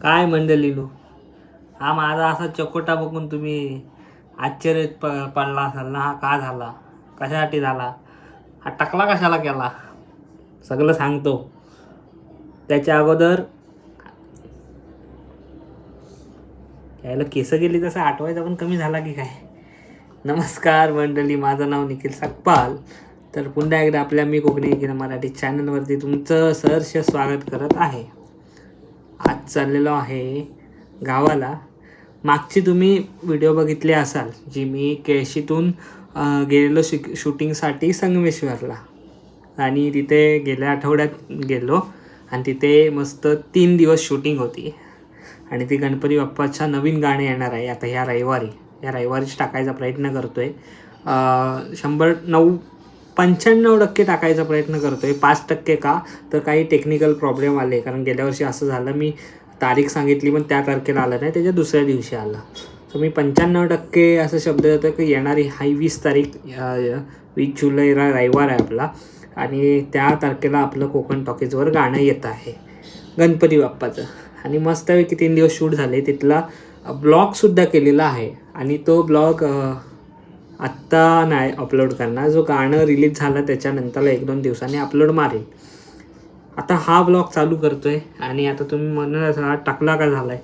काय मंडळी नो हा माझा असा चकोटा बघून तुम्ही आश्चर्य प पडला असाल ना? हा का झाला? कशासाठी झाला? हा टकला कशाला केला? सगळं सांगतो. त्याच्या अगोदर यायला केस गेली तसं आठवायचा पण कमी झाला की काय? नमस्कार मंडळी माझं नाव निखिल सकपाल. तर पुन्हा एकदा आपल्या मी कोकणी एकीनं मराठी चॅनलवरती तुमचं सहर्ष स्वागत करत आहे. आज चाललेलो आहे गावाला. मागची तुम्ही व्हिडिओ बघितले असाल जी मी केळशीतून गेलेलो शिक शूटिंगसाठी संगमेश्वरला. आणि तिथे गेल्या आठवड्यात गेलो आणि तिथे मस्त तीन दिवस शूटिंग होती. आणि ती गणपती बाप्पाच्या नवीन गाणे येणार आहे. आता ह्या रविवारी या रविवारीच टाकायचा प्रयत्न करतो आहे शंभर नऊ पंच्याण्णव टक्के टाकायचा प्रयत्न करतो आहे पाच टक्के का? तर काही टेक्निकल प्रॉब्लेम आले. कारण गेल्या वर्षी असं झालं मी तारीख सांगितली पण त्या तारखेला आलं नाही. त्याच्या दुसऱ्या दिवशी आलं. सो मी पंच्याण्णव टक्के असं शब्द देतो की येणारी हाय वीस तारीख वीस जुलैला रविवार आहे आपला. आणि त्या तारखेला आपलं कोकण टॉकीजवर गाणं येत आहे. गणपती बाप्पाचं. आणि मस्तपैकी तीन दिवस शूट झाले. तिथला ब्लॉगसुद्धा केलेला आहे. आणि तो ब्लॉग आत्ता नाही अपलोड करणार. जो गाणं रिलीज झालं त्याच्यानंतरला एक दोन दिवसांनी अपलोड मारेल. आता हा ब्लॉग चालू करतो आहे आणि आता तुम्ही म्हणत हा टाकला का झाला आहे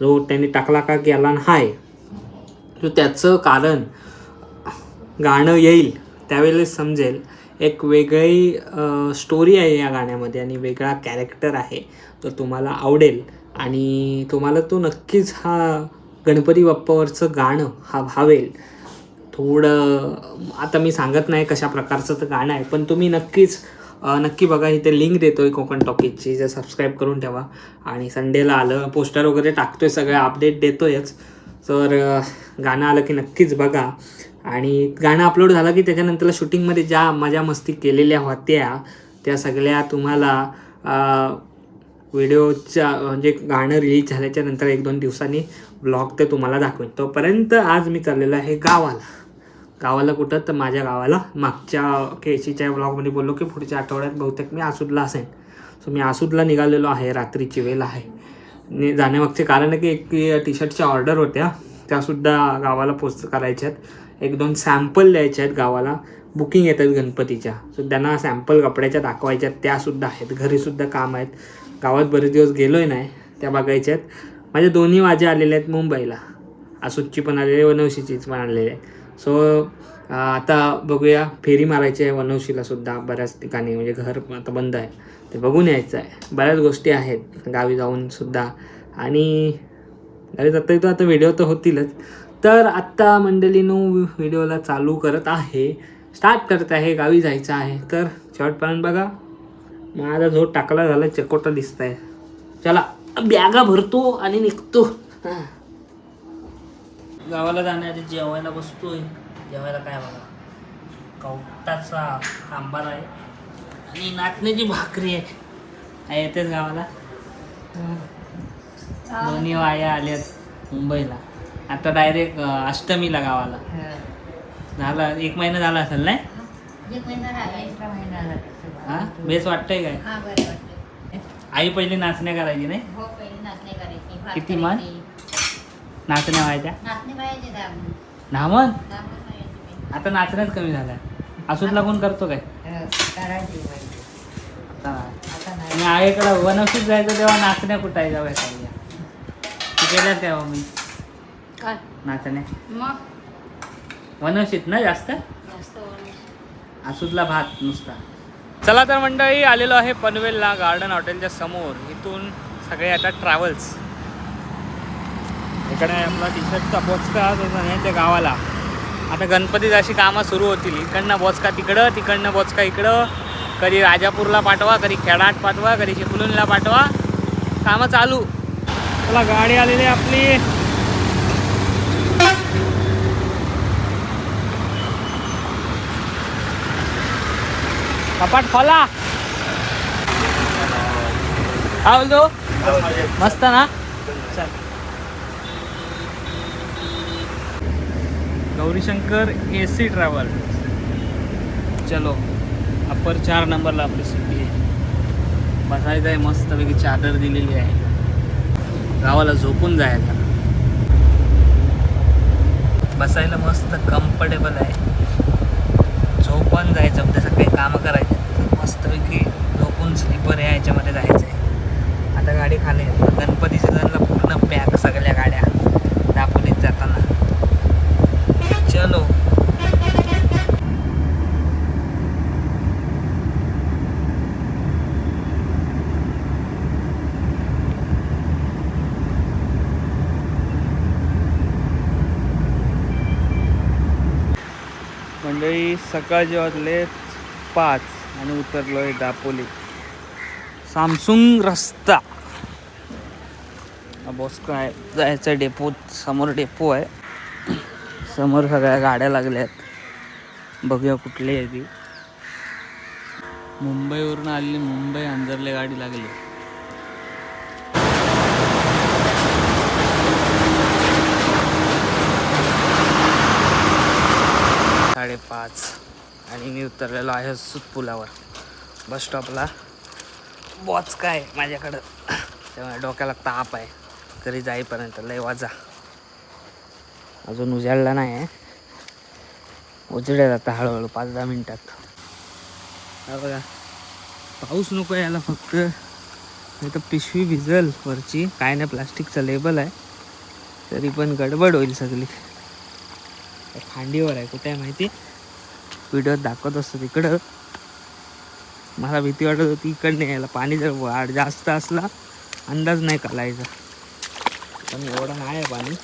जो त्यांनी टाकला का केला हाय. तो त्याचं कारण गाणं येईल त्यावेळेस समजेल. एक वेगळी स्टोरी आहे या गाण्यामध्ये आणि वेगळा कॅरेक्टर आहे तो तुम्हाला आवडेल. आणि तुम्हाला तो नक्कीच हा गणपती बाप्पावरचं गाणं हा भावेल. थोडं आता मी सांगत नाही कशा प्रकारचं तर गाणं आहे पण तुम्ही नक्कीच नक्की बघा इथे लिंक देतो आहे कोकण टॉकीजची जर सबस्क्राईब करून ठेवा. आणि संडेला आलं पोस्टर वगैरे टाकतो आहे सगळं अपडेट देतोयच. तर गाणं आलं की नक्कीच बघा. आणि गाणं अपलोड झालं की त्याच्यानंतर शूटिंगमध्ये ज्या मजा मस्ती केलेल्या होत्या त्या सगळ्या तुम्हाला व्हिडिओच्या म्हणजे गाणं रिलीज झाल्याच्यानंतर एक दोन दिवसांनी ब्लॉग ते तुम्हाला दाखवेन. तोपर्यंत आज मी चाललेलो आहे गावाला. गावाला कुठं? तर माझ्या गावाला. मागच्या केशीच्या ब्लॉगमध्ये बोललो की पुढच्या आठवड्यात बहुतेक मी आसूदला असेन. सो मी आसूदला निघालेलो आहे. रात्रीची वेळ आहे. जाण्यामागचे कारण आहे की एक टी शर्टच्या ऑर्डर होत्या. त्यासुद्धा गावाला पोस्ट करायच्या आहेत. एक दोन सॅम्पल द्यायच्या आहेत गावाला. बुकिंग येतात गणपतीच्या. सो त्यांना सॅम्पल कपड्याच्या दाखवायच्या आहेत. त्यासुद्धा आहेत. घरीसुद्धा काम आहेत. गावात बरेच दिवस गेलोय नाही. त्या बघायच्या आहेत. माझ्या दोन्ही वाजे आलेल्या आहेत मुंबईला. आसूदची पण आलेली आहे. वनवशीचीच पण आलेली आहे. सो आता बघूया फेरी मारायची आहे वनवशीला सुद्धा बऱ्याच ठिकाणी म्हणजे घर आता बंद आहे. ते बघून यायचं आहे बऱ्याच गोष्टी आहेत. गावी जाऊन सुद्धा. आणि गावी जाता येतो आता व्हिडिओ तर होतीलच. तर आत्ता मंडळीनो व्हिडिओला चालू करत आहे. स्टार्ट करत आहे. गावी जायचं आहे. तर शेवटपर्यंत बघा. माझा झोट टाकला झाला चकोटा दिसत आहे चला बॅगा भरतो आणि निघतो. हां. गावाला जाण्याआधी जेवायला बसतोय. जेवायला काय बघा. कवटाचा आंबार आहे. आणि नाचण्याची भाकरी आहे. येतेच गावाला. दोन्ही वाया आल्यात मुंबईला. आता डायरेक्ट अष्टमीला गावाला. झाला एक महिना झाला असेल नाही? हा बेस वाटतंय काय? हा आई पहिली नाचण्या करायची नाही? हो किती मान? नाचण्या व्हायच्या? नामन? आता नाचण्याच कमी झाल्या. असून कोण करतो काय? नाही. आणि आईकडं वनवशीत जायचं तेव्हा नाचण्या भेटायच्या ती केल्या तेव्हा मी. काय? नाचण्या. मग? वनवशीत ना जास्त. आसूदला भात नुसता. चला तर मंडळी आलेलो आहे पनवेलला गार्डन हॉटेलच्या समोर. इथून सगळे आता ट्रॅव्हल्स इकडे आपला टी शर्टचा बोचका जो त्या गावाला. आता गणपतीत अशी कामं सुरू होतील. इकडनं बोचका तिकडं तिकडनं बोचका इकडं. कधी राजापूरला पाठवा कधी खेडाट पाठवा कधी चिपळूणला पाठवा. कामं चालू. चला गाडी आलेली आहे आपली. कपाट खोला. बोलतो मस्त ना? गौरीशंकर ए सी ट्रॅव्हल चलो अप्पर चार नंबरला आपली सिटी आहे बसायचं आहे मस्तपैकी चादर दिलेली आहे. गावाला झोपून जायला. बसायला मस्त कम्फर्टेबल आहे. झोपून जायचं म्हणजे सगळे कामं करायचे मस्तपैकी झोपून स्लीपर या ह्याच्यामध्ये जायचं आहे आता गाडी खाली आहे. गणपती सीझनला पूर्ण पॅक सगळ्या गाड्या दापोलीत जाताना चलो मंडळी सकाळचे वाजले पाच आणि उतरलो आहे दापोली. सामसुंग रस्ता. हा बॉस काय? जायचं डेपो समोर डेपो आहे. समोर सगळ्या गाड्या लागल्या आहेत. बघूया कुठली आहे ती. मुंबईवरून आलेली मुंबई अंदरले गाडी लागली. आणि मी उतरलेलो आहे सुत पुलावर बस स्टॉपला बॉच काय माझ्याकडं? त्यामुळे डोक्याला ताप आहे. घरी जाईपर्यंत लय वाजा. अजून उजाडला नाही आहे. उजडेल जाता हळूहळू पाच दहा मिनटात. बघा. पाऊस नको यायला फक्त. नाही तर पिशवी भिजल वरची. काय नाही प्लास्टिकचा लेबल आहे. तरी पण गडबड होईल सगळी. खांडीवर आहे कुठे आहे माहिती? व्हिडिओ दाखवत असतो तिकडं. मला भीती वाटत होती इकडनं यायला. पाणी जर वाढ जास्त असला अंदाज नाही कालायचा. पण एवढं नाही आहे पाणी.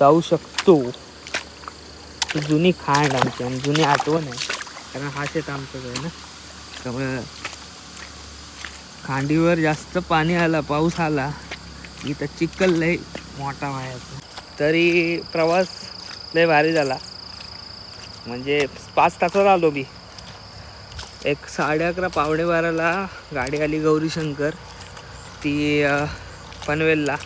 जाऊ शकतो. जुनी खाण आमची आणि जुनी आठवण आहे. कारण हा शेत आमचंच आहे ना. त्यामुळे खांडीवर जास्त पाणी आला पाऊस आला इथं चिखल लय मोठा व्हायचा तरी प्रवास लय भारी झाला. म्हणजे पाच तासात आलो मी. एक साडे अकरा पावणे बाराला गाडी आली गौरीशंकर ती पनवेलला.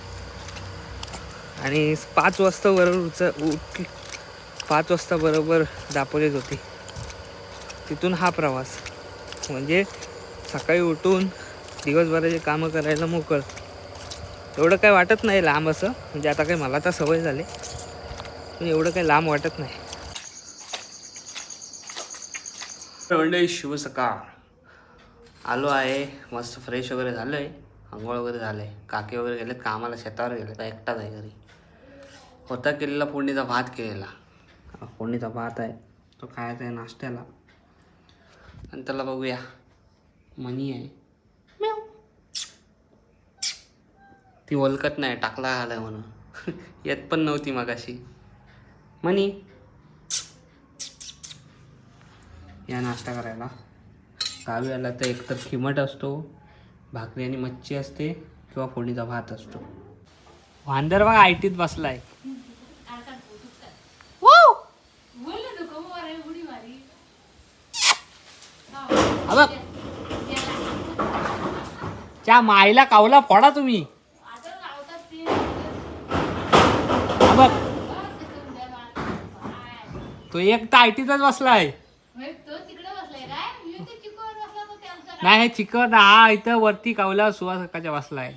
आणि पाच वाजता बरोबर उच उठ पाच वाजता बरोबर दापोलीत होती. तिथून हा प्रवास. म्हणजे सकाळी उठून दिवसभराचे कामं करायला मोकळ. एवढं काही वाटत नाही लांब असं. म्हणजे आता काही मला तर सवय झाली. पण एवढं काही लांब वाटत नाही. मंडळी शुभ सकाळ आलो आहे मस्त फ्रेश वगैरे झालं आहे आंघोळ वगैरे झालं आहे काकी वगैरे गेलेत कामाला शेतावर गेले तर एकटाच आहे घरी. होता केलेला फोडणीचा भात केलेला. फोडणीचा भात आहे. तो खायचा आहे नाश्त्याला. आणि त्याला बघूया. मनी आहे. ती ओलकत नाही टाकला आलाय म्हणून. येत पण नव्हती मगाशी. मनी या नाश्ता करायला. गावी आला तर एकतर खिमट असतो भाकरी आणि मच्छी असते किंवा फोडणीचा भात असतो. वांदर बघा आयटीत बसलाय. हा बघ. त्या माईला कावला फोडा तुम्ही. बघ. तो एक तर आयटीतच बसलाय. नाही हे चिकन हा इथं वरती कावला सुवासकाच्या बसलाय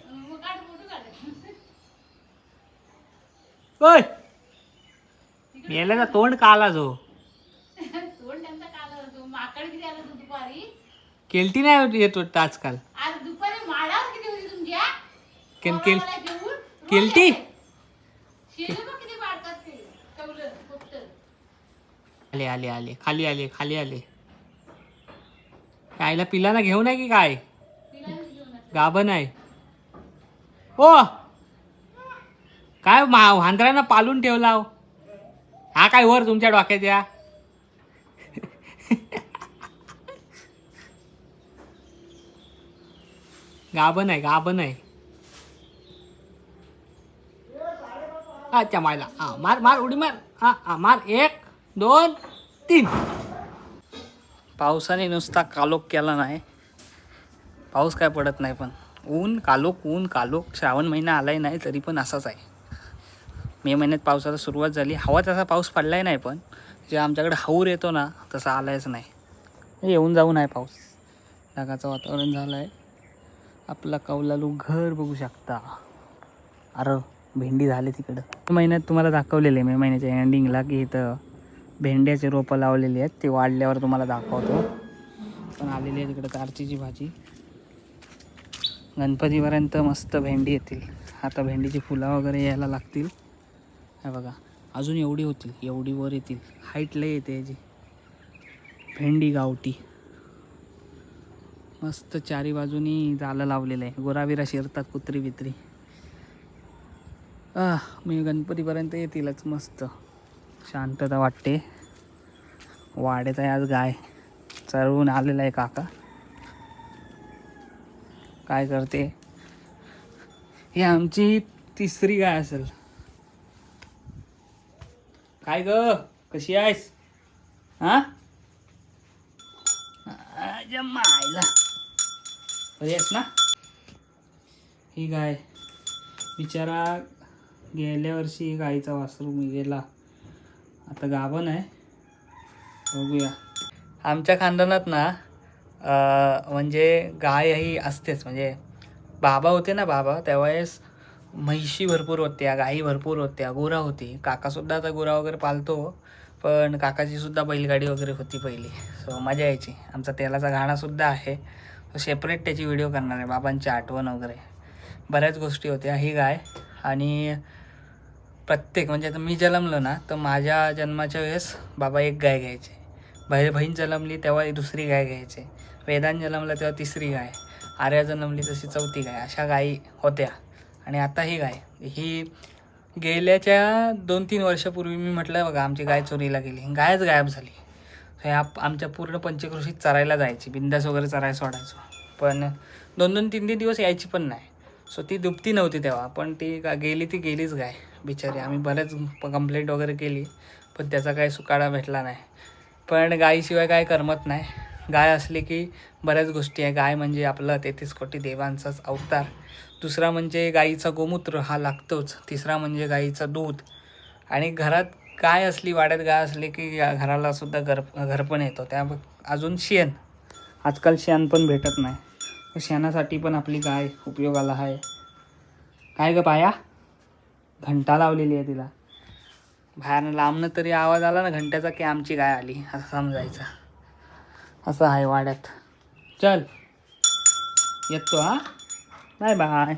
ओय! मेल्याचा तोंड काला जो. केलती नाही येत वाटतं आजकाल. केल केल केलती? आले आले आले खाली आले खाली आले. कायला पिलाला घेऊ आहे की काय? गाभण आहे. ओ! काय मा वांद्रानं पालून ठेवला हो? हा काय वर तुमच्या डोक्यात या गाभण आहे गाभण आहे. अच्छा मायला. हा मार मार उडी मार. हा हा मार. एक दोन तीन. पावसाने नुसता कालोख केला नाही. पाऊस काय पडत नाही पण. ऊन कालोख ऊन कालोख. श्रावण महिना आलाही नाही तरी पण असाच आहे. मे महिन्यात पावसाला सुरुवात झाली. हवा तसा पाऊस पडलाय नाही पण. जे आमच्याकडे हौर येतो ना तसा आलायच नाही. येऊन जाऊन आहे पाऊस. ढगाचं वातावरण झालं आहे आपला कौलालू घर बघू शकता. अरे भेंडी झाले तिकडं. महिन्यात तुम्हाला दाखवलेलं आहे मे महिन्याच्या एंडिंगला की इथं भेंड्याचे रोपं लावलेली आहेत. ते वाढल्यावर तुम्हाला दाखवतो. पण आलेली आहे तिकडं कारचीची भाजी. गणपतीपर्यंत मस्त भेंडी येतील. आता भेंडीची फुलं वगैरे यायला लागतील. हे बघा अजून एवढी होतील एवढी वर येतील. हाईट लय येते याची. भेंडी गावठी. मस्त चारी बाजूनी जालं लावलेलं आहे. गोराविरा शिरतात कुत्री बित्री आह, मी गणपतीपर्यंत येतीलच मस्त. शांतता वाटते. वाड्यात आहे आज गाय चरवून आलेला आहे काका. काय करते? ही आमची तिसरी गाय असेल. काय ग? कशी आहेस? हा? मायला. बरी आहेस ना? ही गाय बिचारा गेल्या वर्षी गाईचा वासरू मी गेला आता गाभण आहे. बघूया. आमच्या खानदानात ना म्हणजे गाय ही असतेच. म्हणजे बाबा होते ना बाबा त्यावेळेस म्हैशी भरपूर होत्या गाई भरपूर होत्या गुरा होती. काकासुद्धा आता गुरा वगैरे पालतो पण काकाचीसुद्धा बैलगाडी वगैरे होती पहिली. सो मजा यायची. आमचा तेलाचा घाणासुद्धा आहे. सेपरेट त्याची व्हिडिओ करणार आहे बाबांची आठवण वगैरे. बऱ्याच गोष्टी होत्या ही गाय. आणि प्रत्येक म्हणजे आता मी जन्मलो ना तर माझ्या जन्माच्या वेळेस बाबा एक गाय घ्यायचे. बहीण बहीण जन्मली तेव्हा दुसरी गाय घ्यायचे. वेदांत जन्मला तेव्हा तिसरी गाय. आर्या जन्मली तशी चौथी गाय. अशा गायी होत्या. आणि आता ही गाय. ही गेल्याच्या दोन तीन वर्षापूर्वी मी म्हटलं बघा आमची गाय चोरीला गेली. गायच गायब झाली. हे आप आमच्या पूर्ण पंचकृषीत चरायला जायची. बिंदास वगैरे चरायला सोडायचो. पण दोन दोन तीन तीन दिवस यायची पण नाही. सो ती दुपती नव्हती तेव्हा पण ती गा गेली ती गेलीच गाय बिचारी. आम्ही बरेच कंप्लेंट वगैरे केली पण त्याचा काही सुकाडा भेटला नाही. पण गायीशिवाय काय करमत नाही. गाय असली की बऱ्याच गोष्टी आहे. गाय म्हणजे आपलं तेहतीस कोटी देवांचाच अवतार. दुसरा म्हणजे गाईचा गोमूत्र हा लागतोच. तिसरा म्हणजे गाईचं दूध. आणि घरात गाय असली वाड्यात गाय असली की घरालासुद्धा घराला सुद्धा घर घरपण येतो. त्या अजून शेण. आजकाल शेण पण भेटत नाही. तर शेणासाठी पण आपली गाय उपयोगाला आहे. काय ग पाया? घंटा लावलेली आहे तिला. बाहेरनं लांबनं तरी आवाज आला ना घंट्याचा की आमची गाय आली असं समजायचं. असं आहे वाड्यात. चल. येतो हा? Bye bye.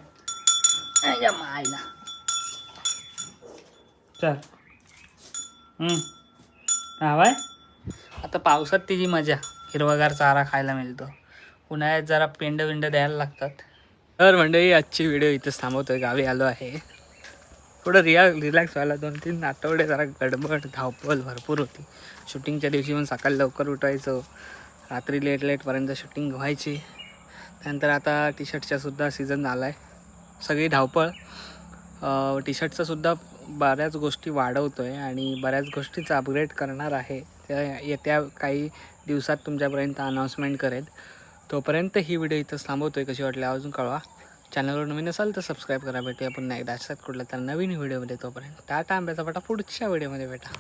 मायला चल. हम्म. हा बाय. आता पावसात तिची मजा हिरवागार चारा खायला मिळतो. उन्हाळ्यात जरा पेंड विंड द्यायला लागतात. तर मंडळी आजची व्हिडिओ इथंच थांबवतोय. गावी आलो आहे. थोडं रिया रिलॅक्स व्हायला दोन तीन आठवडे जरा गडबड धावपळ भरपूर होती. शूटिंगच्या दिवशी पण सकाळी लवकर उठायचं. रात्री लेट लेटपर्यंत शूटिंग व्हायची. त्यानंतर आता टी शर्टचा सुद्धा सीझन आला आहे सगळी धावपळ. टी शर्टचंसुद्धा बऱ्याच गोष्टी वाढवतो आहे आणि बऱ्याच गोष्टीचं अपग्रेड करणार आहे. त्या येत्या काही दिवसात तुमच्यापर्यंत अनाऊन्समेंट करेल. तोपर्यंत ही व्हिडिओ इथंच थांबवतोय. आहे कशी वाटली अजून कळवा. चॅनलवर नवीन असाल तर सबस्क्राईब करा. भेटूया पुन्हा एकदा. अशात कुठल्या तर नवीन व्हिडिओमध्ये तोपर्यंत टाटा आंब्याचा पटा पुढच्या व्हिडिओमध्ये भेटा.